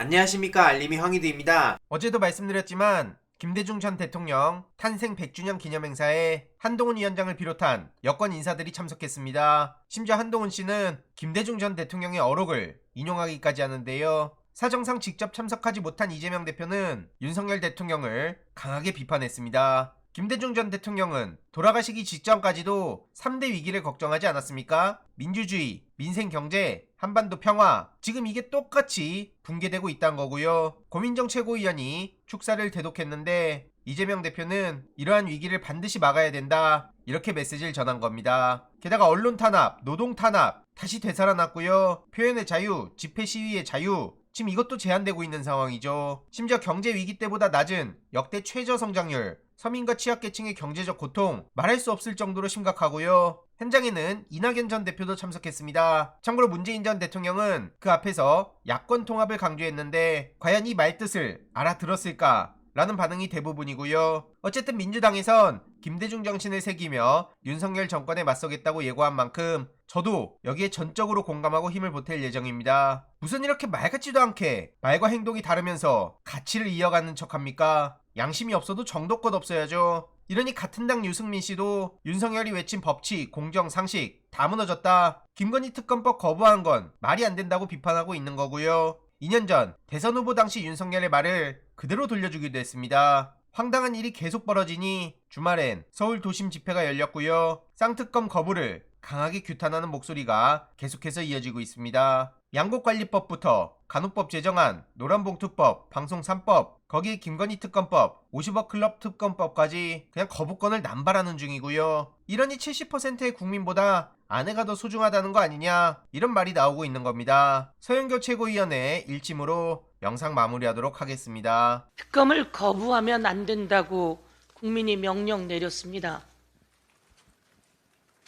안녕하십니까 알림이 황희두입니다. 어제도 말씀드렸지만 김대중 전 대통령 탄생 100주년 기념행사에 한동훈 위원장을 비롯한 여권 인사들이 참석했습니다. 심지어 한동훈 씨는 김대중 전 대통령의 어록을 인용하기까지 하는데요. 사정상 직접 참석하지 못한 이재명 대표는 윤석열 대통령을 강하게 비판했습니다. 김대중 전 대통령은 돌아가시기 직전까지도 3대 위기를 걱정하지 않았습니까? 민주주의, 민생 경제, 한반도 평화, 지금 이게 똑같이 붕괴되고 있다는 거고요. 고민정 최고위원이 축사를 대독했는데 이재명 대표는 이러한 위기를 반드시 막아야 된다. 이렇게 메시지를 전한 겁니다. 게다가 언론 탄압, 노동 탄압 다시 되살아났고요. 표현의 자유, 집회 시위의 자유, 지금 이것도 제한되고 있는 상황이죠. 심지어 경제 위기 때보다 낮은 역대 최저 성장률, 서민과 취약계층의 경제적 고통 말할 수 없을 정도로 심각하고요. 현장에는 이낙연 전 대표도 참석했습니다. 참고로 문재인 전 대통령은 그 앞에서 야권 통합을 강조했는데 과연 이 말뜻을 알아들었을까? 라는 반응이 대부분이고요. 어쨌든 민주당에선 김대중 정신을 새기며 윤석열 정권에 맞서겠다고 예고한 만큼 저도 여기에 전적으로 공감하고 힘을 보탤 예정입니다. 무슨 이렇게 말 같지도 않게 말과 행동이 다르면서 가치를 이어가는 척합니까? 양심이 없어도 정도껏 없어야죠. 이러니 같은 당 유승민 씨도 윤석열이 외친 법치, 공정, 상식 다 무너졌다. 김건희 특검법 거부한 건 말이 안 된다고 비판하고 있는 거고요. 2년 전 대선 후보 당시 윤석열의 말을 그대로 돌려주기도 했습니다. 황당한 일이 계속 벌어지니 주말엔 서울 도심 집회가 열렸고요. 쌍특검 거부를 강하게 규탄하는 목소리가 계속해서 이어지고 있습니다. 양곡관리법부터 간호법 제정안, 노란봉투법, 방송 3법, 거기에 김건희 특검법, 50억 클럽 특검법까지 그냥 거부권을 남발하는 중이고요. 이러니 70%의 국민보다 아내가 더 소중하다는 거 아니냐 이런 말이 나오고 있는 겁니다. 서영교 최고위원회 일침으로 영상 마무리하도록 하겠습니다. 특검을 거부하면 안 된다고 국민이 명령 내렸습니다.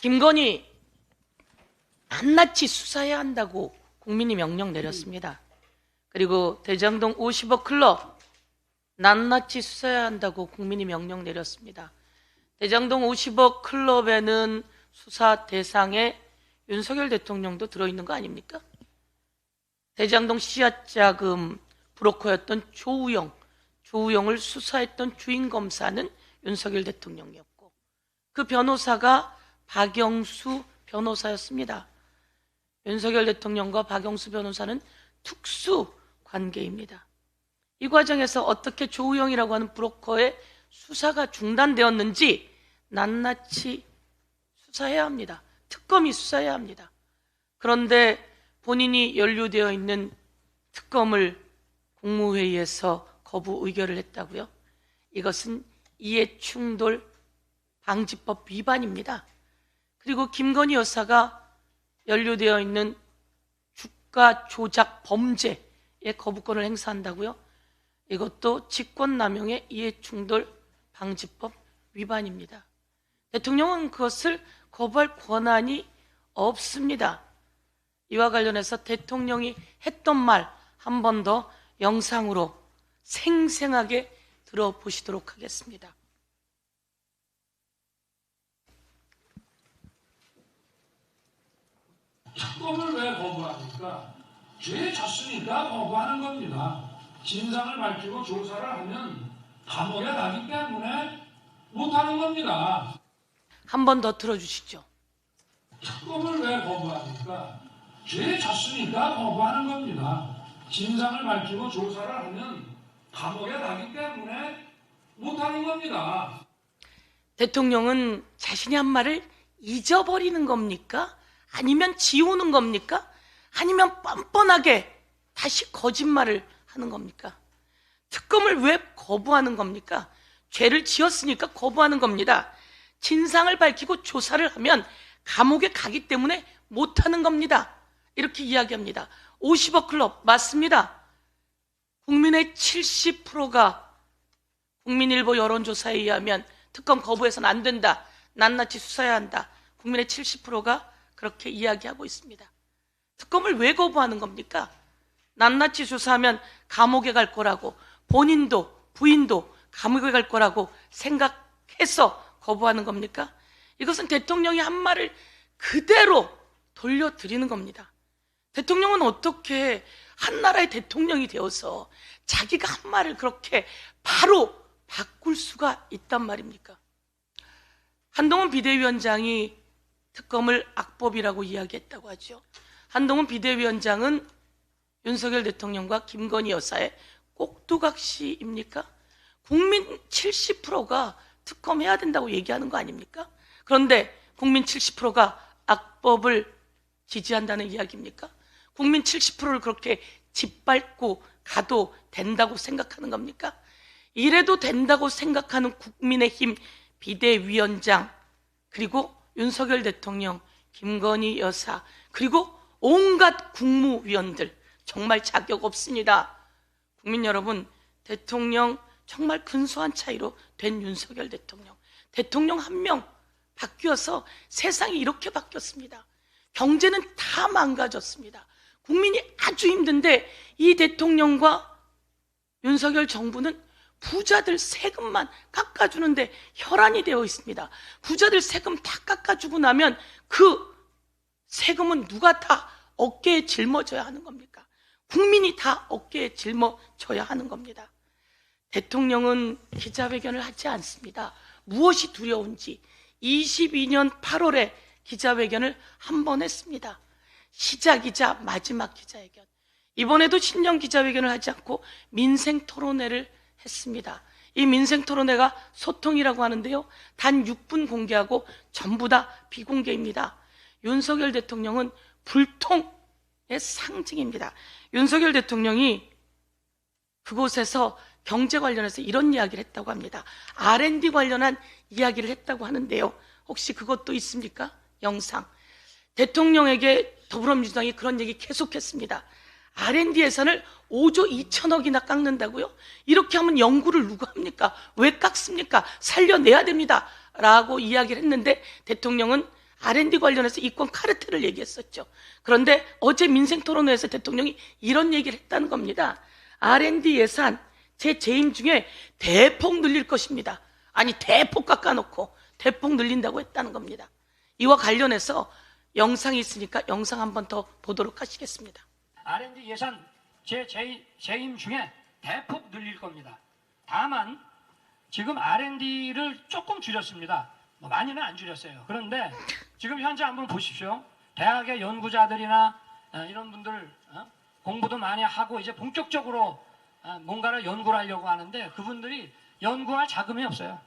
김건희 낱낱이 수사해야 한다고 국민이 명령 내렸습니다. 그리고 대장동 50억 클럽 낱낱이 수사해야 한다고 국민이 명령 내렸습니다. 대장동 50억 클럽에는 수사 대상에 윤석열 대통령도 들어있는 거 아닙니까? 대장동 씨앗 자금 브로커였던 조우영, 조우영을 수사했던 주인 검사는 윤석열 대통령이었고 그 변호사가 박영수 변호사였습니다. 윤석열 대통령과 박영수 변호사는 특수 관계입니다. 이 과정에서 어떻게 조우영이라고 하는 브로커의 수사가 중단되었는지 낱낱이 수사해야 합니다. 특검이 수사해야 합니다. 그런데 본인이 연루되어 있는 특검을 국무회의에서 거부 의결을 했다고요? 이것은 이해충돌 방지법 위반입니다. 그리고 김건희 여사가 연루되어 있는 주가 조작 범죄에 거부권을 행사한다고요? 이것도 직권남용의 이해충돌 방지법 위반입니다. 대통령은 그것을 거부할 권한이 없습니다. 이와 관련해서 대통령이 했던 말 한 번 더 영상으로 생생하게 들어보시도록 하겠습니다. 특검을 왜 거부합니까? 죄 졌으니까 거부하는 겁니다. 진상을 밝히고 조사를 하면 감옥에 가기 때문에 못하는 겁니다. 한 번더 들어주시죠. 특검을 왜 거부합니까? 죄 졌으니까 거부하는 겁니다. 진상을 밝히고 조사를 하면 감옥에 가기 때문에 못하는 겁니다. 대통령은 자신이 한 말을 잊어버리는 겁니까? 아니면 지우는 겁니까? 아니면 뻔뻔하게 다시 거짓말을 하는 겁니까? 특검을 왜 거부하는 겁니까? 죄를 지었으니까 거부하는 겁니다. 진상을 밝히고 조사를 하면 감옥에 가기 때문에 못하는 겁니다. 이렇게 이야기합니다. 50억 클럽 맞습니다. 국민의 70%가 국민일보 여론조사에 의하면 특검 거부해서는 안 된다. 낱낱이 수사해야 한다. 국민의 70%가 그렇게 이야기하고 있습니다. 특검을 왜 거부하는 겁니까? 낱낱이 수사하면 감옥에 갈 거라고 본인도 부인도 감옥에 갈 거라고 생각해서 거부하는 겁니까? 이것은 대통령이 한 말을 그대로 돌려드리는 겁니다. 대통령은 어떻게 한 나라의 대통령이 되어서 자기가 한 말을 그렇게 바로 바꿀 수가 있단 말입니까? 한동훈 비대위원장이 특검을 악법이라고 이야기했다고 하죠. 한동훈 비대위원장은 윤석열 대통령과 김건희 여사의 꼭두각시입니까? 국민 70%가 특검해야 된다고 얘기하는 거 아닙니까? 그런데 국민 70%가 악법을 지지한다는 이야기입니까? 국민 70%를 그렇게 짓밟고 가도 된다고 생각하는 겁니까? 이래도 된다고 생각하는 국민의힘 비대위원장 그리고 윤석열 대통령, 김건희 여사 그리고 온갖 국무위원들 정말 자격 없습니다. 국민 여러분, 대통령 정말 근소한 차이로 된 윤석열 대통령. 대통령 한 명 바뀌어서 세상이 이렇게 바뀌었습니다. 경제는 다 망가졌습니다. 국민이 아주 힘든데 이 대통령과 윤석열 정부는 부자들 세금만 깎아주는데 혈안이 되어 있습니다. 부자들 세금 다 깎아주고 나면 그 세금은 누가 다 어깨에 짊어져야 하는 겁니까? 국민이 다 어깨에 짊어져야 하는 겁니다. 대통령은 기자회견을 하지 않습니다. 무엇이 두려운지 22년 8월에 기자회견을 한 번 했습니다. 시작이자 마지막 기자회견. 이번에도 신년 기자회견을 하지 않고 민생 토론회를 했습니다. 이 민생 토론회가 소통이라고 하는데요. 단 6분 공개하고 전부 다 비공개입니다. 윤석열 대통령은 불통의 상징입니다. 윤석열 대통령이 그곳에서 경제 관련해서 이런 이야기를 했다고 합니다. R&D 관련한 이야기를 했다고 하는데요. 혹시 그것도 있습니까? 영상. 대통령에게 더불어민주당이 그런 얘기 계속했습니다. R&D 예산을 5조 2천억이나 깎는다고요? 이렇게 하면 연구를 누가 합니까? 왜 깎습니까? 살려내야 됩니다. 라고 이야기를 했는데 대통령은 R&D 관련해서 이권 카르텔을 얘기했었죠. 그런데 어제 민생 토론회에서 대통령이 이런 얘기를 했다는 겁니다. R&D 예산 제 재임 중에 대폭 늘릴 것입니다. 아니 대폭 깎아놓고 대폭 늘린다고 했다는 겁니다. 이와 관련해서 영상이 있으니까 영상 한번 더 보도록 하시겠습니다. R&D 예산 제 재임, 중에 대폭 늘릴 겁니다. 다만 지금 R&D를 조금 줄였습니다. 뭐 많이는 안 줄였어요. 그런데 지금 현재 한번 보십시오. 대학의 연구자들이나 어, 이런 분들 어? 공부도 많이 하고 이제 본격적으로 어, 뭔가를 연구를 하려고 하는데 그분들이 연구할 자금이 없어요.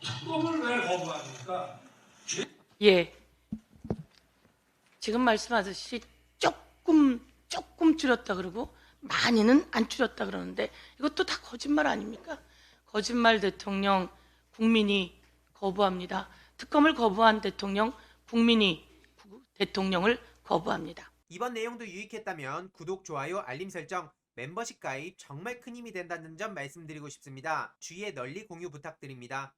특검을 왜 거부합니까? 예. 지금 말씀하듯이 줄였다 그러고 많이는 안 줄였다 그러는데 이것도 다 거짓말 아닙니까? 거짓말 대통령 국민이 거부합니다. 특검을 거부한 대통령 국민이 구- 대통령을 거부합니다. 이번 내용도 유익했다면 구독, 좋아요, 알림 설정, 멤버십 가입 정말 큰 힘이 된다는 점 말씀드리고 싶습니다. 주위에 널리 공유 부탁드립니다.